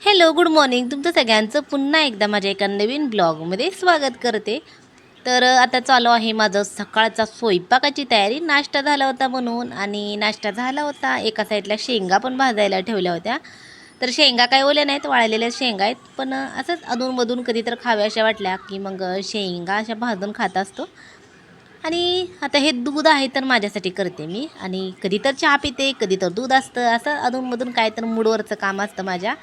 Hello good morning तुमचं सगळ्यांचं पुन्हा एकदा माझ्या एका नवीन ब्लॉगमध्ये स्वागत करते. तर आता चालू आहे माझं सकाळचा स्वयंपाकाची तयारी. नाश्ता झाला होता म्हणून आणि नाश्ता झाला होता. एका साईडला शेंगा पण भाजायला ठेवल्या होत्या. तर शेंगा काय ओल्या नाहीत वाळलेल्या शेंगा आहेत. पण असंच अधूनमधून कधी तर खाव्या अशा वाटल्या की मग शेंगा अशा भाजून खात असतो. आणि आता हे दूध आहे तर माझ्यासाठी करते मी. आणि कधी तर चहा पिते कधी तर दूध असतं. असं अधूनमधून काय तर मूडवरचं काम असतं माझ्या.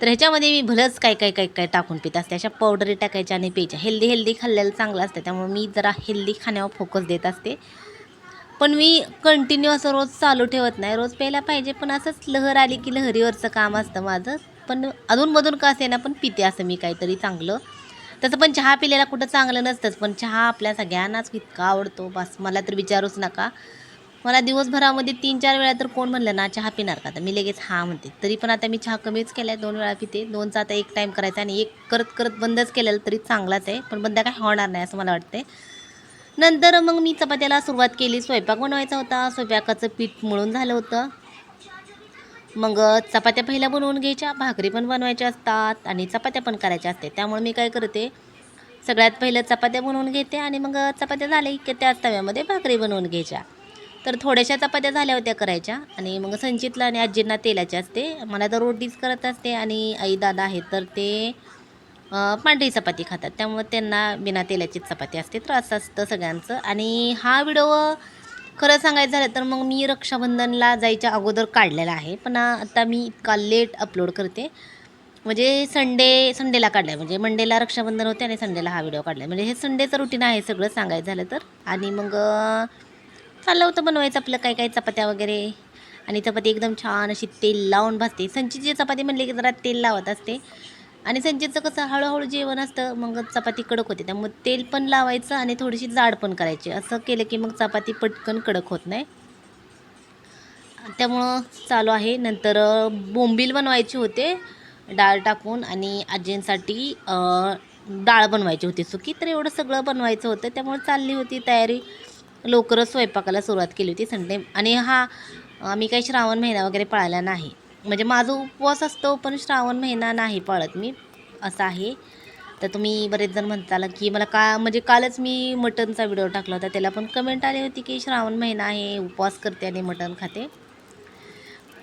तर ह्याच्यामध्ये मी भलंच काय काय काय काय टाकून पित असते. अशा पावडरी टाकायच्या आणि प्यायच्या हेल्दी हेल्दी खाल्लेलं चांगलं असतं. त्यामुळे मी जरा हेल्दी खाण्यावर फोकस देत असते. पण मी कंटिन्यू असं रोज चालू ठेवत नाही. रोज प्यायला पाहिजे पण असंच लहर आली की लहरीवरचं काम असतं माझं. पण अधूनमधून का असे ना पण पिते असं मी काहीतरी चांगलं. तसं पण चहा पिलेला कुठं चांगलं नसतंच पण चहा आपल्या सगळ्यांनाच इतका आवडतो. बस मला तर विचारूच नका. मला दिवसभरामध्ये तीन चार वेळा तर कोण म्हणलं ना चहा पिणार का? तर मी लगेच हां म्हणते. तरी पण आता मी चहा कमीच केला आहे दोन वेळा पिते. दोनचा आता एक टाईम करायचा आणि एक करत करत बंदच केलेलं तरी चांगलाच आहे. पण बंद काय होणार नाही असं मला वाटते नंतर मग मी चपात्याला सुरुवात केली. स्वयंपाक बनवायचा होता. स्वयंपाकाचं पीठ मळून झालं होतं. मग चपात्या पहिल्या बनवून घ्यायच्या. भाकरी पण बनवायच्या असतात आणि चपात्या पण करायच्या असते. त्यामुळे मी काय करते सगळ्यात पहिलं चपात्या बनवून घेते आणि मग चपात्या झाल्या की त्याच तव्यामध्ये भाकरी बनवून घ्यायच्या. तर थोड्याशा चपात्या झाल्या होत्या करायच्या आणि मग संचितला आणि आजींना तेलाचे असते. मला तर रोटीच करत असते आणि आई दादा आहेत तर ते पांढरी चपाती खातात. त्यामुळे त्यांना बिना तेलाचीच चपाती असते. तर असं असतं सगळ्यांचं. आणि हा व्हिडिओ खरं सांगायचं झालं तर मग मी रक्षाबंधनला जायच्या अगोदर काढलेला आहे. पण आता मी इतका लेट अपलोड करते. म्हणजे संडे संडेला काढला आहे म्हणजे मंडेला रक्षाबंधन होते आणि संडेला हा व्हिडिओ काढला आहे म्हणजे हे संडेचं रुटीन आहे सगळं सांगायचं झालं तर. आणि मग चाललं होतं बनवायचं आपलं काय काय चपात्या वगैरे. आणि चपाती एकदम छान अशी तेल लावून भाजते. संचीची चपाती म्हणली की जरा तेल लावत असते. आणि संचीचं कसं हळूहळू जेवण असतं मग चपाती कडक होते. त्यामुळे तेल पण लावायचं आणि थोडीशी जाड पण करायची. असं केलं की मग चपाती पटकन कडक होत नाही. त्यामुळं चालू आहे. नंतर बोंबील बनवायचे होते डाळ टाकून. आणि आजींसाठी डाळ बनवायची होती सुकी. तर एवढं सगळं बनवायचं होतं. त्यामुळे चालली होती तयारी. लवकरच स्वयंपाकाला सुरुवात केली होती संडे. आणि हा आम्ही काही श्रावण महिना वगैरे पाळला नाही. म्हणजे माझा उपवास असतो पण श्रावण महिना नाही पाळत मी. असं आहे. तर तुम्ही बरेच जण म्हणताल की मला का म्हणजे कालच मी मटनचा व्हिडिओ टाकला होता. त्याला पण कमेंट आली होती की श्रावण महिना आहे उपवास करते आणि मटण खाते.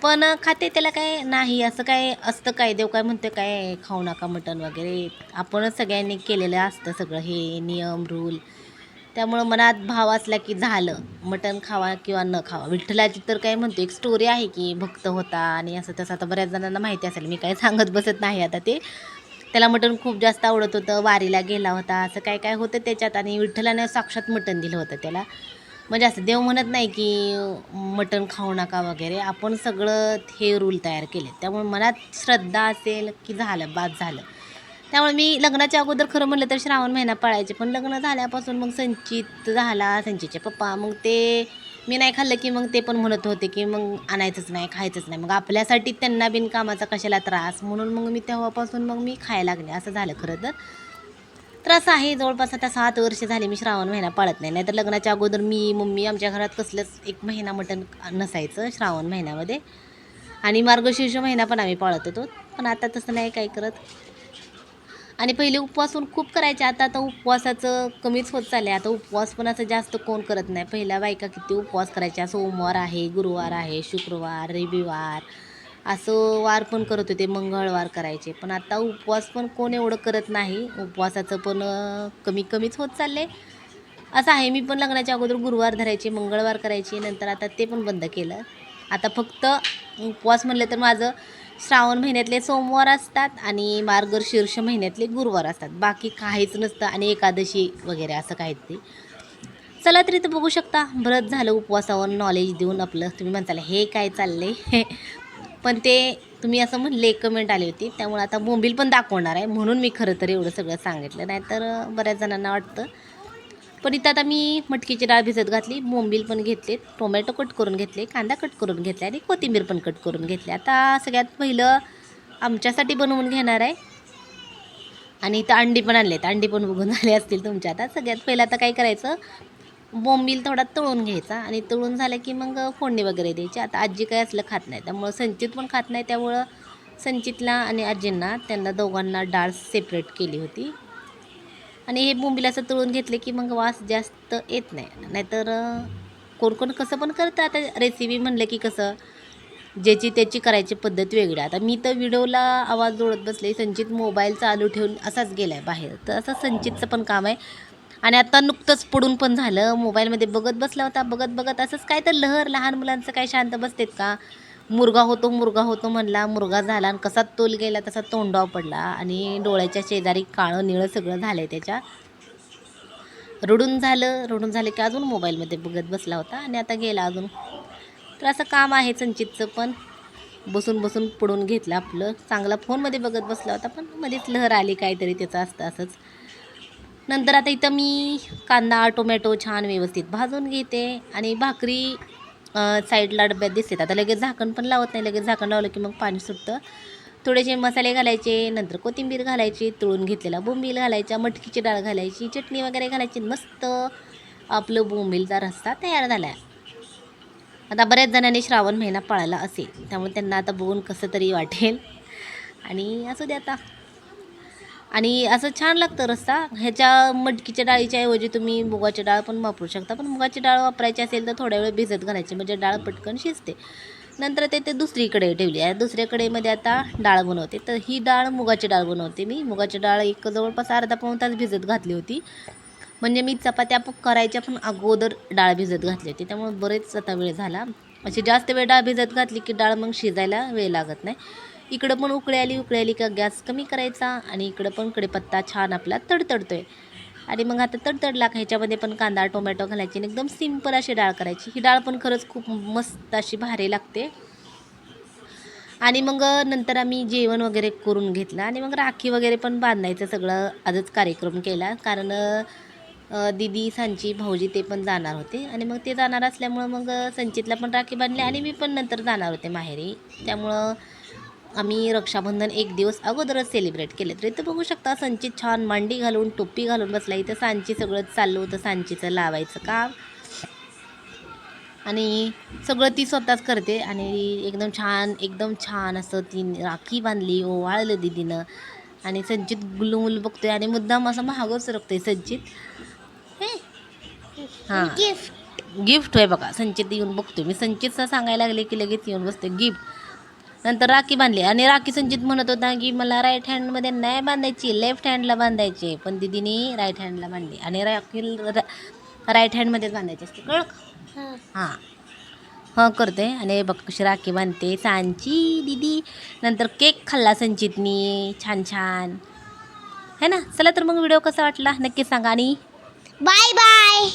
पण खाते त्याला काय नाही असं काय असतं काय? देव काय म्हणते काय? खाऊ नका मटण वगैरे. आपणच सगळ्यांनी केलेलं असतं सगळं. हे नियम रूल. त्यामुळं मनात भाव असला की झालं. मटण खावा किंवा न खावा. विठ्ठलाची तर काय म्हणतो एक स्टोरी आहे की भक्त होता आणि असं तसं. आता बऱ्याच जणांना माहिती असेल मी काय सांगत बसत नाही आता ते. त्याला मटण खूप जास्त आवडत होतं वारीला गेला होता. असं काय काय होतं त्याच्यात आणि विठ्ठलाने साक्षात मटण दिलं होतं त्याला. म्हणजे असं देव म्हणत नाही की मटण खाऊ नका वगैरे. आपण सगळं हे रूल तयार केले त्यामुळे मनात श्रद्धा असेल की झालं बाद झालं. त्यामुळे मी लग्नाच्या अगोदर खरं म्हणलं तर श्रावण महिना पाळायचे. पण लग्न झाल्यापासून मग संचित झाला संचितचे पप्पा. मग ते मी नाही खाल्लं की मग ते पण म्हणत होते की मग आणायचंच नाही खायचंच नाही. मग आपल्यासाठी त्यांना बिनकामाचा कशाला त्रास? म्हणून मग मी तेव्हापासून मग मी खायला लागले. असं झालं खरं तर. त्रास आहे. जवळपास आता सात वर्ष झाली मी श्रावण महिना पाळत नाही. नाहीतर लग्नाच्या अगोदर मी मम्मी आमच्या घरात कसलंच एक महिना मटण नसायचं श्रावण महिन्यामध्ये. आणि मार्गशीर्ष महिना पण आम्ही पाळत होतो. पण आता तसं नाही काय करत. आणि पहिले उपवास पण खूप करायचे. आता आता उपवासाचं कमीच होत चाललं आहे आता उपवास पण असं जास्त कोण करत नाही. पहिल्या बायका किती उपवास करायच्या. सोमवार आहे गुरुवार आहे शुक्रवार रविवार असं वार पण करत होते मंगळवार करायचे. पण आता उपवास पण कोण एवढं करत नाही. उपवासाचं पण कमी कमीच होत चालले असं आहे. मी पण लग्नाच्या अगोदर गुरुवार धरायचे मंगळवार करायचे. नंतर आता ते पण बंद केलं. आता फक्त उपवास म्हणलं तर माझं श्रावण महिन्यातले सोमवार असतात आणि मार्गशीर्ष महिन्यातले गुरुवार असतात. बाकी काहीच नसतं आणि एकादशी वगैरे असं काहीच नाही. चला तरी तर बघू शकता. व्रत झालं उपवासावर नॉलेज देऊन आपलं. तुम्ही म्हणताल हे काय चाललंय? पण ते तुम्ही असं म्हणले कमेंट आली होती. त्यामुळे आता बोंबील पण दाखवणार आहे. म्हणून मी खरं तर एवढं सगळं सांगितलं. नाहीतर तर बऱ्याच जणांना वाटतं पण इथं आता मी मटकीची डाळ भिजत घातली बोंबील पण घेतले टोमॅटो कट करून घेतले कांदा कट करून घेतले आणि कोथिंबीर पण कट करून घेतली. आता सगळ्यात पहिलं आमच्यासाठी बनवून घेणार आहे. आणि इथं अंडी पण आणलेत. अंडी पण बघून झाले असतील तुमच्या आता. सगळ्यात पहिलं आता काय करायचं? बोंबील थोडा तळून घ्यायचा आणि तळून झालं की मग फोडणी वगैरे द्यायची. आता आजी काय असलं खात नाही त्यामुळं संचित पण खात नाही. त्यामुळं संचितला आणि आजींना त्यांना दोघांना डाळ सेपरेट केली होती. आणि हे बोंबील तळून घेतले की मग वास जास्त येत नाही. नाहीतर कोण कोण कसं पण करतं. आता रेसिपी म्हणलं की कसं ज्याची त्याची करायची पद्धत वेगळी. आता मी तर व्हिडिओला आवाज जोडत बसले संचित मोबाईल चालू ठेवून असाच गेला आहे बाहेर. तर असं संचितचं पण काम आहे. आणि आता नुकतंच पडून पण झालं. मोबाईलमध्ये बघत बसला होता बघत बघत असंच काय तर लहर लहान मुलांचं काय शांत बसतेत का? मुर्गा होतो मुर्गा होतो म्हणला मुर्गा झाला आणि कसा तोल गेला तसा तोंडाव पडला आणि डोळ्याच्या शेजारी काळं निळं सगळं झालं आहे त्याच्या. रडून झालं रडून झालं की अजून मोबाईलमध्ये बघत बसला होता आणि आता गेला अजून. तर असं काम आहे संचितचं पण. बसून बसून पडून घेतलं आपलं. चांगला फोनमध्ये बघत बसला होता पण मध्येच लहर आली काहीतरी त्याचं असतं असंच. नंतर आता इथं मी कांदा टोमॅटो छान व्यवस्थित भाजून घेते आणि भाकरी साईडला डब्यात दिसतात. आता लगेच झाकण पण लावत नाही. लगेच झाकण लावलं की मग पाणी सुटतं. थोडेसे मसाले घालायचे नंतर कोथिंबीर घालायची तळून घेतलेला बोंबील घालायचा मटकीची डाळ घालायची चटणी वगैरे घालायची. मस्त आपलं बोंबीलचा रस्सा तयार झाला आहे आता बऱ्याच जणांनी श्रावण महिना पाळला असेल. त्यामुळे त्यांना आता बघून कसं तरी वाटेल. आणि असू दे आता. आणि असं छान लागतं रस्सा ह्याच्या मटकीच्या डाळीच्या ऐवजी तुम्ही मुगाची डाळ पण वापरू शकता. पण मुगाची डाळ वापरायची असेल तर थोड्या वेळ भिजत घालायची म्हणजे डाळ पटकन शिजते. नंतर ते ते दुसरीकडे ठेवली आहे. दुसऱ्या कडेमध्ये आता डाळ बनवते. तर ही डाळ मुगाची डाळ बनवते मी. मुगाची डाळ एक जवळपास अर्धा पाऊण तास भिजत घातली होती. म्हणजे मी चपात्या प- करायच्या पण अगोदर डाळ भिजत घातली होती. त्यामुळे बरेच आता वेळ झाला. अशी जास्त वेळ डाळ भिजत घातली की डाळ मग शिजायला वेळ लागत नाही. इकडं पण उकळी आली उकळी आली का गॅस कमी करायचा आणि इकडं पण कडेपत्ता छान आपला तडतडतो आहे आणि मग आता तडतडला का ह्याच्यामध्ये पण कांदा टोमॅटो घालायची आणि एकदम सिंपल अशी डाळ करायची. ही डाळ पण खरंच खूप मस्त अशी भारी लागते. आणि मग नंतर आम्ही जेवण वगैरे करून घेतलं आणि मग राखी वगैरे पण बांधायचं सगळं आजच कार्यक्रम केला. कारण दिदी दीदी सांची भाऊजी ते पण जाणार होते आणि मग ते जाणार असल्यामुळं मग संचितला पण राखी बांधली आणि मी पण नंतर जाणार होते माहेरी. त्यामुळं आम्ही रक्षाबंधन एक दिवस अगोदरच सेलिब्रेट केले. तर इथं बघू शकता संचित छान मांडी घालून टोपी घालून बसला इथं सांची सगळं चाललं होतं सांचीचं लावायचं काम आणि सगळं ती स्वतःच करते आणि एकदम छान एकदम छान असं ती राखी बांधली ओवाळलं दिदीनं. आणि संचित गुलमुल बघतोय आणि मुद्दाम असं महागच सरकतोय संचित. हे? हां. गिफ्ट गिफ्ट आहे बघा संचित येऊन बघतोय. मी संचितचं सांगायला लागले की लगेच येऊन बसते. गिफ्ट नंतर राखी बांधली. आणि राखी संचित म्हणत होता की मला राईट हँडमध्ये नाही बांधायची लेफ्ट हँडला बांधायची. पण दिदीने राईट हँडला बांधली. आणि राखी राईट हँडमध्येच बांधायची असते. कळ हां. हां करते. आणि बघ कशी राखी बांधते. सांची दिदी. नंतर केक खाल्ला संचितनी छान छान. है ना? चला तर मग व्हिडिओ कसा वाटला? नक्की सांगा. आणि बाय बाय.